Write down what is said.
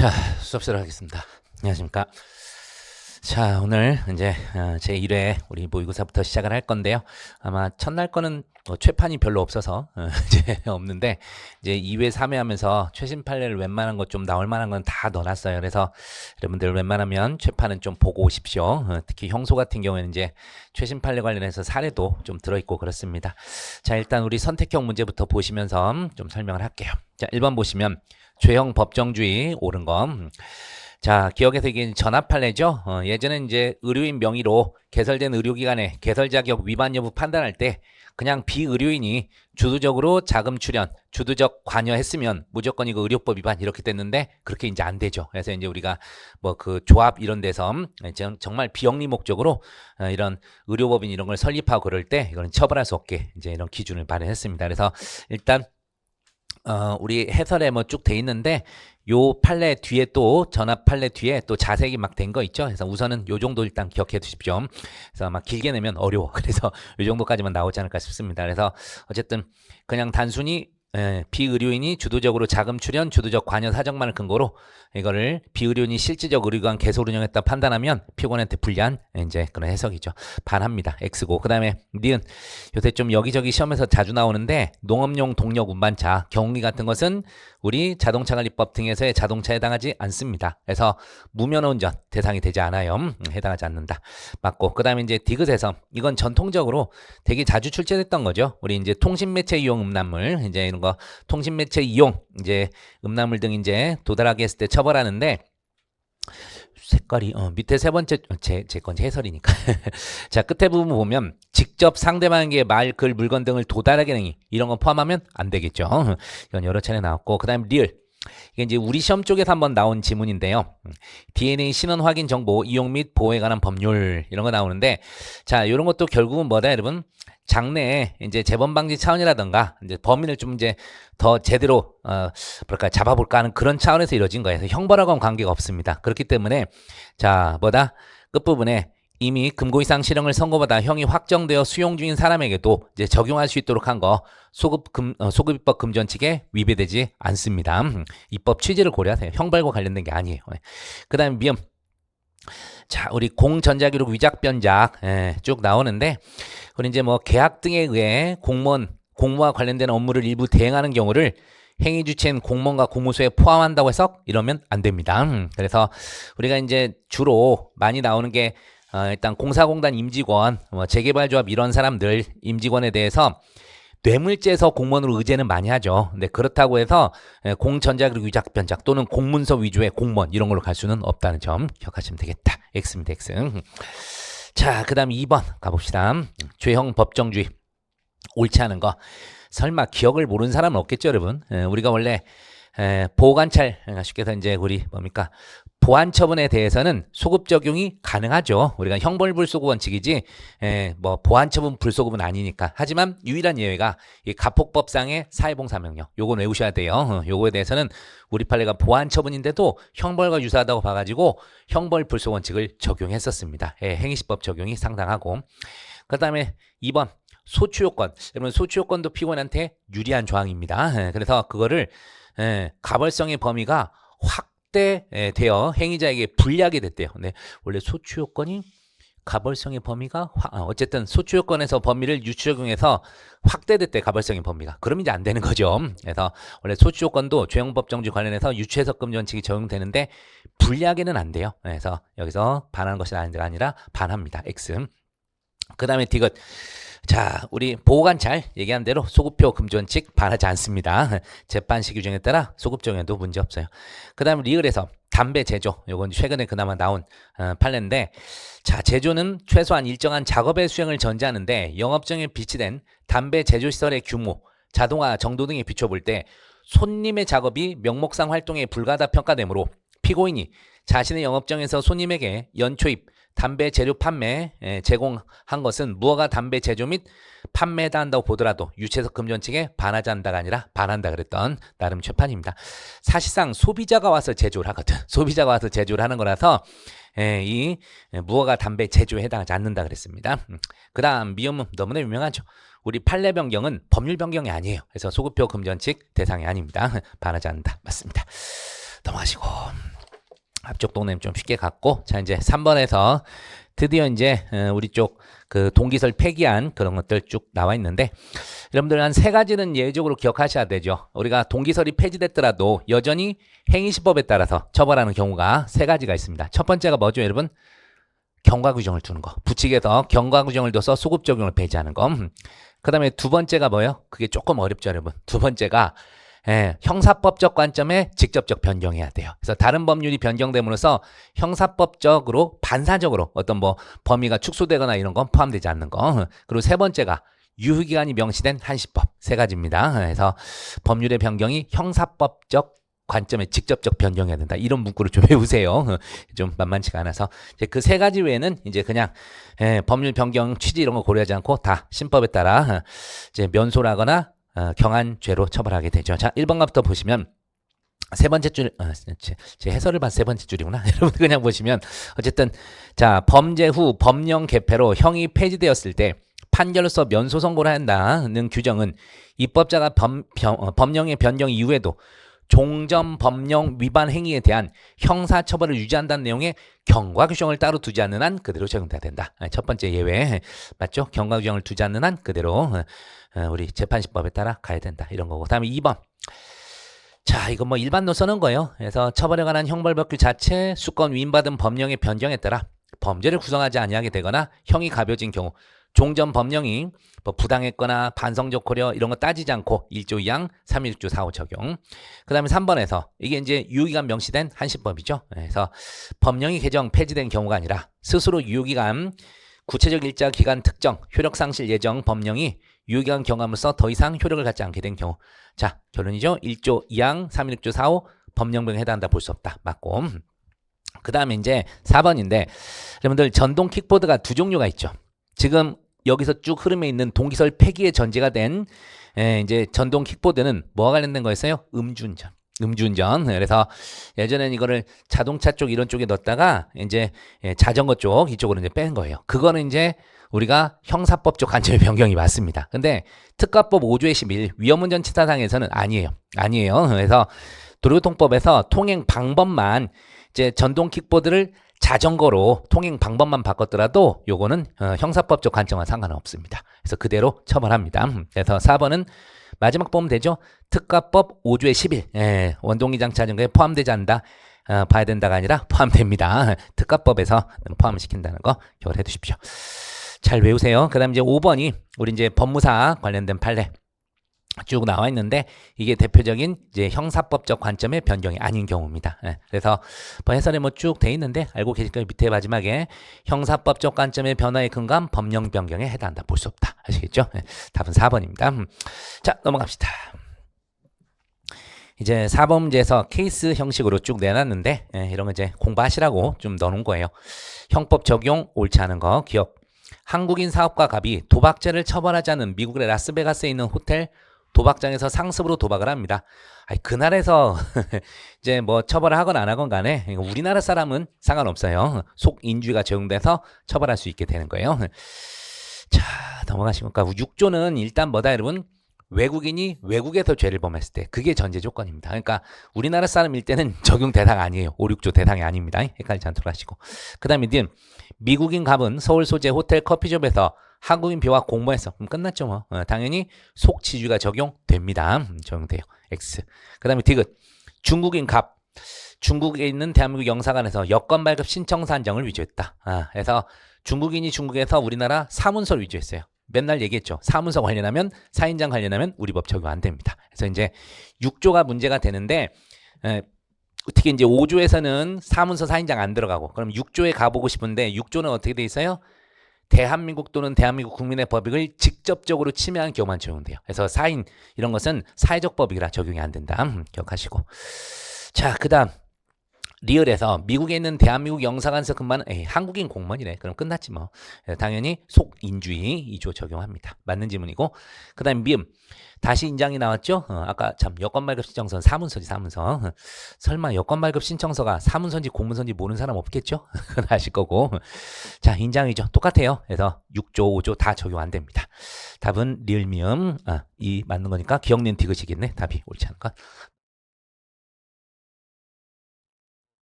자, 수업 시작하겠습니다. 안녕하십니까. 자, 오늘 이제 어, 제 1회 우리 모의고사부터 시작을 할 건데요. 아마 첫날 거는 뭐 최판이 별로 없어서 어, 이제 없는데 이제 2회, 3회 하면서 최신 판례를 웬만한 것 좀 나올 만한 건 다 넣어놨어요. 그래서 여러분들 웬만하면 최판은 좀 보고 오십시오. 어, 특히 형소 같은 경우에는 이제 최신 판례 관련해서 사례도 좀 들어있고 그렇습니다. 자, 일단 우리 선택형 문제부터 보시면서 좀 설명을 할게요. 자, 1번 보시면 죄형 법정주의 옳은 거. 자, 기억에서 이게 전압 판례죠. 어, 예전에 이제 의료인 명의로 개설된 의료기관의 개설 자격 위반 여부 판단할 때 그냥 비의료인이 주도적으로 자금 출연, 주도적 관여했으면 무조건 이거 의료법 위반 이렇게 됐는데 그렇게 이제 안 되죠. 그래서 이제 우리가 뭐 그 조합 이런 데서 정- 정말 비영리 목적으로 어, 이런 의료법인 이런 걸 설립하고 그럴 때 이거는 처벌할 수 없게 이제 이런 기준을 마련했습니다. 그래서 일단 어, 우리 해설에 뭐 쭉 돼 있는데 요 판례 뒤에 또 전압 판례 뒤에 또 자세히 막된 거 있죠. 그래서 우선은 요 정도 일단 기억해 두십시오. 그래서 막 길게 내면 어려워. 그래서 요 정도까지만 나오지 않을까 싶습니다. 그래서 어쨌든 그냥 단순히 예, 비의료인이 주도적으로 자금 출연, 주도적 관여 사정만을 근거로 이거를 비의료인이 실질적 의료기관 개설 운영했다 판단하면 피고인한테 불리한 이제 그런 해석이죠. 반합니다. X고 그 다음에 니은 요새 좀 여기저기 시험에서 자주 나오는데 농업용 동력 운반차 경운기 같은 것은 우리 자동차 관리법 등에서의 자동차에 해당하지 않습니다. 그래서 무면 운전 대상이 되지 않아요. 음, 해당하지 않는다. 맞고 그 다음에 이제 디귿에서 이건 전통적으로 되게 자주 출제됐던 거죠. 우리 이제 통신 매체 이용 음란물 이제 이런 거 통신 매체 이용 이제 음란물 등 이제 도달하게 했을 때 처벌하는데 색깔이 어, 밑에 세 번째 제제 건지 해설이니까 자 끝에 부분 보면 직접 상대방에게 말, 글, 물건 등을 도달하게 행위 이런 거 포함하면 안 되겠죠. 이건 여러 차례 나왔고 그 다음 리얼 이게 이제 우리 시험 쪽에서 한번 나온 지문인데요. DNA 신원 확인 정보 이용 및 보호에 관한 법률 이런 거 나오는데 자 이런 것도 결국은 뭐다 여러분 장래에 이제 재범 방지 차원이라든가 이제 범인을 좀 이제 더 제대로 어 뭐랄까 잡아볼까 하는 그런 차원에서 이루어진 거예요. 형벌하고는 관계가 없습니다. 그렇기 때문에 자 뭐다 끝 부분에 이미 금고 이상 실형을 선고받아 형이 확정되어 수용 중인 사람에게도 이제 적용할 수 있도록 한 거 소급 금 어, 소급 입법 금전칙에 위배되지 않습니다. 음, 입법 취지를 고려하세요. 형벌과 관련된 게 아니에요. 그다음에 미음 자, 우리 공전자기록 위작 변작 예, 쭉 나오는데 그리고 이제 뭐 계약 등에 의해 공무원 공무와 관련된 업무를 일부 대행하는 경우를 행위 주체인 공무원과 공무소에 포함한다고 해서 이러면 안 됩니다. 음, 그래서 우리가 이제 주로 많이 나오는 게 어, 일단 공사공단 임직원, 뭐 재개발조합 이런 사람들 임직원에 대해서 뇌물죄에서 공무원으로 의제는 많이 하죠. 근데 그렇다고 해서 예, 공전자기록 위작 변작 또는 공문서 위주의 공무원 이런 걸로 갈 수는 없다는 점 기억하시면 되겠다. X입니다. X. 자, 그다음 2번 가봅시다. 죄형 법정주의 옳지 않은 거. 설마 기억을 모르는 사람은 없겠죠, 여러분. 에, 우리가 원래 에, 보관찰 쉽게 해서 이제 우리 뭡니까 보안 처분에 대해서는 소급 적용이 가능하죠. 우리가 형벌 불소급 원칙이지, 에, 뭐 보안 처분 불소급은 아니니까. 하지만 유일한 예외가 이 가폭법상의 사회봉사명령. 요건 외우셔야 돼요. 어, 요거에 대해서는 우리 판례가 보안 처분인데도 형벌과 유사하다고 봐가지고 형벌 불소급 원칙을 적용했었습니다. 예, 행위시법 적용이 상당하고. 그 다음에 2번 소추요건. 여러분 소추요건도 피고인한테 유리한 조항입니다. 예, 그래서 그거를 예, 가벌성의 범위가 확대되어 행위자에게 불리하게 됐대요. 근데 원래 소추 요건이 가벌성의 범위가 화- 아, 어쨌든 소추 요건에서 범위를 유추 적용해서 확대됐대 가벌성의 범위가 그럼 이제 안 되는 거죠. 그래서 원래 소추 요건도 죄형법정지 관련해서 유추 해석금 원칙이 적용되는데 불리하게는 안 돼요. 그래서 여기서 반하는 것이 아니라 반합니다. X. 그 다음에 디귿. 자, 우리 보호관찰 얘기한 대로 소급표 금전칙 반하지 않습니다. 재판시 규정에 따라 소급 정해도 문제 없어요. 그 다음에 리을에서 담배 제조. 요건 최근에 그나마 나온 어, 판례인데 자, 제조는 최소한 일정한 작업의 수행을 전제하는데 영업정에 비치된 담배 제조 시설의 규모, 자동화 정도 등에 비춰볼 때 손님의 작업이 명목상 활동에 불가하다 평가되므로 피고인이 자신의 영업정에서 손님에게 연초입 담배 재료 판매 에, 제공한 것은 무허가 담배 제조 및 판매다 한다고 보더라도 유체적 금전칙에 반하지 않는다가 아니라 반한다 그랬던 나름 최판입니다. 사실상 소비자가 와서 제조를 하거든. 소비자가 와서 제조를 하는 거라서 에, 이 에, 무허가 담배 제조에 해당하지 않는다 그랬습니다. 음. 그다음 미음은 너무나 유명하죠. 우리 판례 변경은 법률 변경이 아니에요. 그래서 소급표 금전칙 대상이 아닙니다. 반하지 않는다. 맞습니다. 넘어가시고 앞쪽 동네는 좀 쉽게 갔고 자 이제 3번에서 드디어 이제 어, 우리 쪽 그 동기설 폐기한 그런 것들 쭉 나와 있는데 여러분들 한 세 가지는 예외적으로 기억하셔야 되죠. 우리가 동기설이 폐지됐더라도 여전히 행위시법에 따라서 처벌하는 경우가 세 가지가 있습니다. 첫 번째가 뭐죠, 여러분? 경과 규정을 두는 거. 부칙에서 경과 규정을 둬서 소급 적용을 배제하는 거. 그 다음에 두 번째가 뭐예요? 그게 조금 어렵죠, 여러분. 두 번째가 예, 형사법적 관점에 직접적 변경해야 돼요. 그래서 다른 법률이 변경됨으로써 형사법적으로 반사적으로 어떤 뭐 범위가 축소되거나 이런 건 포함되지 않는 거. 그리고 세 번째가 유효기간이 명시된 한시법 세 가지입니다. 그래서 법률의 변경이 형사법적 관점에 직접적 변경해야 된다. 이런 문구를 좀 외우세요. 좀 만만치가 않아서 이제 그 세 가지 외에는 이제 그냥 예, 법률 변경 취지 이런 거 고려하지 않고 다 신법에 따라 이제 면소라거나 어, 경한죄로 처벌하게 되죠. 자, 1번부터 보시면 세 번째 줄, 아, 제, 제 해설을 봐 세 번째 줄이구나. 여러분 그냥 보시면 어쨌든 자 범죄 후 법령 개폐로 형이 폐지되었을 때 판결로서 면소 선고를 한다는 규정은 입법자가 범, 병, 어, 법령의 변경 이후에도 종전 법령 위반 행위에 대한 형사 처벌을 유지한다는 내용의 경과 규정을 따로 두지 않는 한 그대로 적용돼야 된다. 아, 첫 번째 예외 맞죠? 경과 규정을 두지 않는 한 그대로 어, 어, 우리 재판시법에 따라 가야 된다. 이런 거고. 다음에 2번. 자, 이건 뭐 일반로 써는 거예요. 그래서 처벌에 관한 형벌법규 자체 수권 위임받은 법령의 변경에 따라 범죄를 구성하지 아니하게 되거나 형이 가벼진 경우 종전 법령이 뭐 부당했거나 반성적 고려 이런 거 따지지 않고 1조 2항 316조 4호 적용. 그 다음에 3번에서 이게 이제 유효기간 명시된 한시법이죠. 그래서 법령이 개정 폐지된 경우가 아니라 스스로 유효기간 구체적 일자 기간 특정 효력 상실 예정 법령이 유효기간 경함으로써 더 이상 효력을 갖지 않게 된 경우. 자, 결론이죠. 1조 2항 316조 4호 법령병에 해당한다 볼 수 없다. 맞고. 그 다음에 이제 4번인데 여러분들 전동 킥보드가 두 종류가 있죠. 지금 여기서 쭉 흐름에 있는 동기설 폐기의 전제가 된 에, 이제 전동 킥보드는 뭐와 관련된 거였어요? 음주운전. 음주운전. 그래서 예전엔 이거를 자동차 쪽 이런 쪽에 넣었다가 이제 예, 자전거 쪽 이쪽으로 이제 뺀 거예요. 그거는 이제 우리가 형사법적 관점의 변경이 맞습니다. 근데 특가법 5조의 11 위험운전 치사상에서는 아니에요. 아니에요. 그래서 도로교통법에서 통행 방법만 이제 전동 킥보드를 자전거로 통행 방법만 바꿨더라도 요거는 어, 형사법적 관점과 상관은 없습니다. 그래서 그대로 처벌합니다. 그래서 4번은 마지막 보면 되죠. 특가법 5조의 11 예, 원동기장 자전거에 포함되지 않는다. 어, 봐야 된다가 아니라 포함됩니다. 특가법에서 포함시킨다는 거 기억을 해 두십시오. 잘 외우세요. 그 다음 이제 5번이 우리 이제 법무사 관련된 판례 쭉 나와 있는데 이게 대표적인 이제 형사법적 관점의 변경이 아닌 경우입니다. 예, 그래서 뭐 해설에 뭐 쭉 돼 있는데 알고 계실 거예요. 밑에 마지막에 형사법적 관점의 변화에 근거한 법령 변경에 해당한다 볼 수 없다. 아시겠죠? 예, 답은 4번입니다. 음. 자 넘어갑시다. 이제 4번 문제에서 케이스 형식으로 쭉 내놨는데 예, 이런 거 이제 공부하시라고 좀 넣어놓은 거예요. 형법 적용 옳지 않은 거 기억. 한국인 사업가 갑이 도박죄를 처벌하지 않은 미국의 라스베가스에 있는 호텔 도박장에서 상습으로 도박을 합니다. 아니, 그날에서 이제 뭐 처벌을 하건 안 하건 간에 우리나라 사람은 상관없어요. 속인주가 적용돼서 처벌할 수 있게 되는 거예요. 자, 넘어가시니까 6조는 일단 뭐다 여러분? 외국인이 외국에서 죄를 범했을 때 그게 전제 조건입니다. 그러니까 우리나라 사람일 때는 적용 대상 아니에요. 5, 6조 대상이 아닙니다. 헷갈리지 않도록 하시고. 그 다음에 님 미국인 갑은 서울 소재 호텔 커피숍에서 한국인 비와 공모해서 그럼 끝났죠 뭐. 어, 당연히 속치주가 적용됩니다. 음, 적용돼요. X. 그 다음에 디귿 중국인 갑 중국에 있는 대한민국 영사관에서 여권 발급 신청 산정을 위조했다. 아, 그래서 중국인이 중국에서 우리나라 사문서를 위조했어요. 맨날 얘기했죠. 사문서 관련하면 사인장 관련하면 우리 법 적용 안 됩니다. 그래서 이제 6조가 문제가 되는데 에, 특히 이제 5조에서는 사문서 사인장 안 들어가고 그럼 6조에 가보고 싶은데 6조는 어떻게 돼 있어요? 대한민국 또는 대한민국 국민의 법익을 직접적으로 침해한 경우만 적용돼요. 그래서 사인 이런 것은 사회적 법익이라 적용이 안 된다. 음, 기억하시고. 자, 그다음 리얼에서 미국에 있는 대한민국 영사관에서 근무하는 에이, 한국인 공무원이래. 그럼 끝났지 뭐. 예, 당연히 속인주의 2조 적용합니다. 맞는 질문이고. 그 다음 미음. 다시 인장이 나왔죠? 어, 아까 참 여권 발급 신청서는 사문서지 사문서. 어, 설마 여권 발급 신청서가 사문서인지 공문서인지 모르는 사람 없겠죠? 그건 아실 거고. 자, 인장이죠. 똑같아요. 그래서 6조, 5조 다 적용 안 됩니다. 답은 리을 미음. 아, 이 맞는 거니까 기억낸 디귿이겠네. 답이 옳지 않을까?